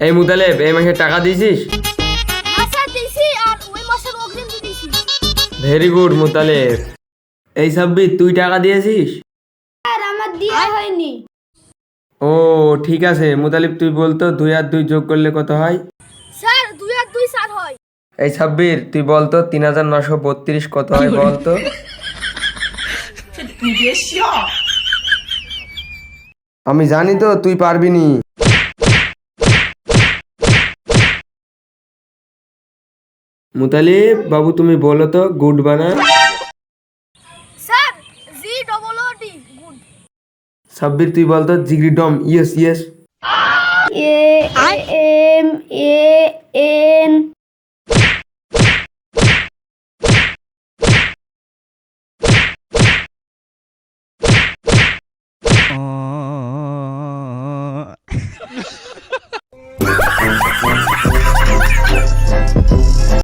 এই মুতালেব এই মাসে টাকা দিয়েছিস? ভেরি গুড মুতালেব এই সাব্বির তুই টাকা দিয়েছিস? আর আমার দেওয়া হয়নি। ও ঠিক আছে। মুতালিব তুই বলতো দুই আর দুই যোগ করলে কত হয়? স্যার দুই আর দুই স্যার হয়। এই সাব্বির তুই বলতো তিন হাজার নশো বত্রিশ কত হয় বলতো আমি জানি তো তুই পারবি নি। মুতালিব বাবু তুমি বলো তো গুড বানা sir G double O D good. Sabbir তুই বলতো জিগ্রি ডম ইয়েস ইয়েস এ আই এম এ এ